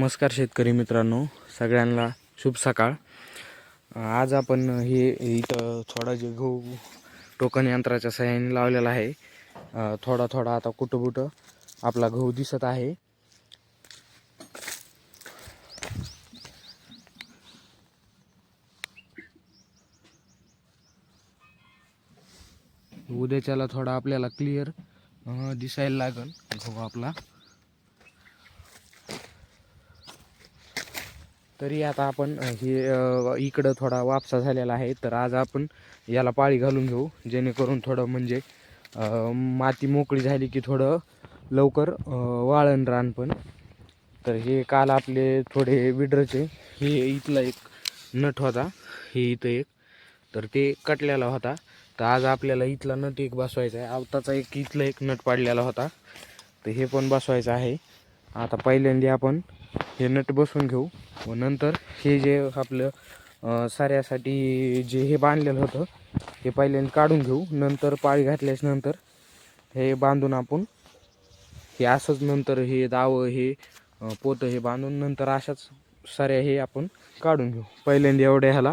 नमस्कार शेतकरी मित्रांनो सगळ्यांना शुभ सकाळ. आज आपण हे इथं थोडा जे गहू टोकन यंत्राच्या सहाय्याने लावलेला आहे. थोडा थोडा आता कुठं कुठं आपला गहू दिसत आहे. उद्याच्याला थोडा आपल्याला क्लिअर दिसायला लागल गहू आपला. तरी आता आपण हे इकडं थोडा वापसा झालेला आहे. तर आज आपण याला पाळी घालून घेऊ जेणेकरून थोडं म्हणजे माती मोकळी झाली की थोडं लवकर वाळण रान पण. तर हे काल आपले थोडे विड्रचे हे इथला एक नट होता हे इथं एक. तर ते कटलेला होता. तर आज आपल्याला इथला नट एक बसवायचा आहे. आवताचा एक इथला एक नट पाडलेला होता. तर हे पण बसवायचं आहे. आता पहिल्यांदा आपण हे नट बसवून घेऊ. व नंतर हे जे आपलं साऱ्यासाठी जे हे बांधलेलं होतं हे पहिल्यांदा काढून घेऊ. नंतर पाळी घातल्याच्या नंतर हे बांधून आपण हे असंच नंतर हे दावं हे पोतं हे बांधून नंतर अशाच साऱ्या हे आपण काढून घेऊ. पहिल्यांदा एवढ्या ह्याला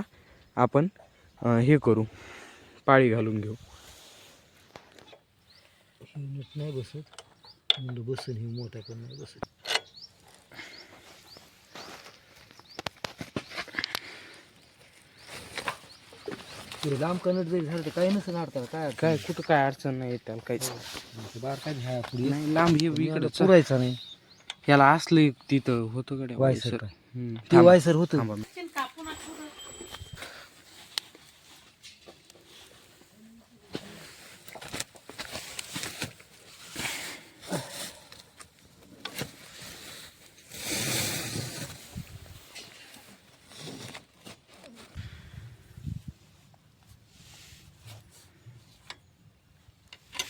आपण हे करू. पाळी घालून घेऊ. नाही बसत. म्हणलं बसन ही मोठा पण नाही बसत पुढे लांब कनट जरी झालं तर काही नसेल अडथळा काय काय कुठं काय अडचण नाही येत त्याला काहीच. ते बार काय ह्या पुढे नाही लांब हे इकडं चा- पुरायचा नाही ह्याला असलं तिथं होतं गड्या वायसर वायसर. काय? हम्म, ते थांबा, वायसर होतं थांबा.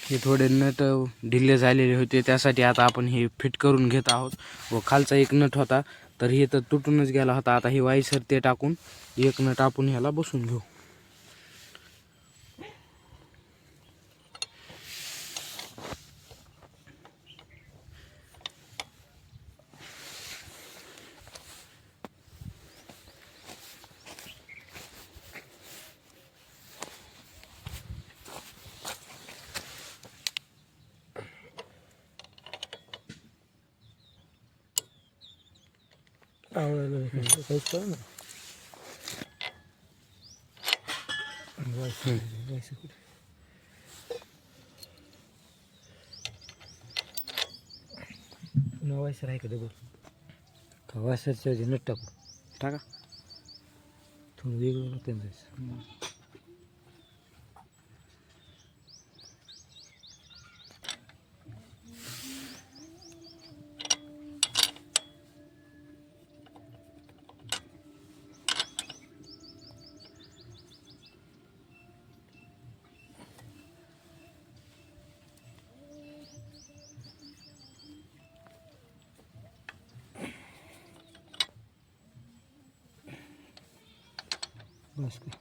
हे थोडे नट ढिल्ले झालेले होते. त्यासाठी आता आपण हे फिट करून घेत आहोत. व खालचा एक नट होता तर हे तर तुटूनच गेला होता. आता हे वायसर ते टाकून एक नट आपण ह्याला बसून घेऊ. वायसर आहे का डबल का वायसरच्या नट टाकू टाका थोडं वेगळं जायचं बस का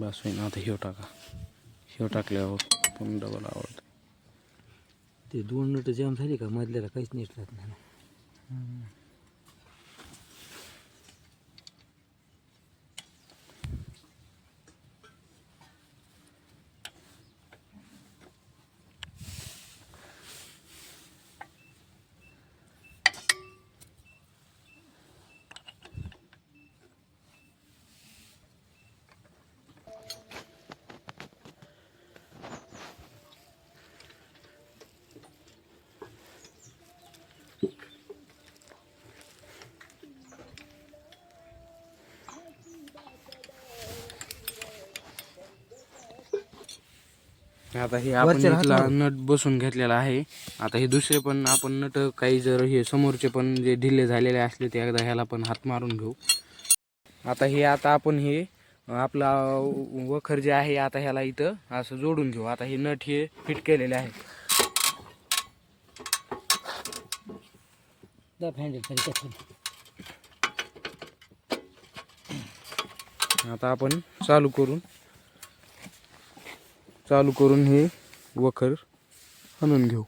बस होईन आता ह्यो टाका. ह्यो टाकल्यावर पण डबल आवडतं. ते दोन नट जाम झाली का मधल्याला काहीच नीट राहत नाही आता हे आपण इथला? नट बसून घेतलेला आहे. आता हे दुसरे पण आपण नट काही जर हे समोरचे पण जे ढिल्ले झालेले असले ते एकदा ह्याला पण हात मारून घेऊ. आता हे आता आपण हे आपला वखर जे आहे आता ह्याला इथं असं जोडून घेऊ. आता हे नट हे फिट केलेले आहे. दाब हँडल खाली टाकून आता आपण चालू करून चालू करून हे वखर हणून घेऊ.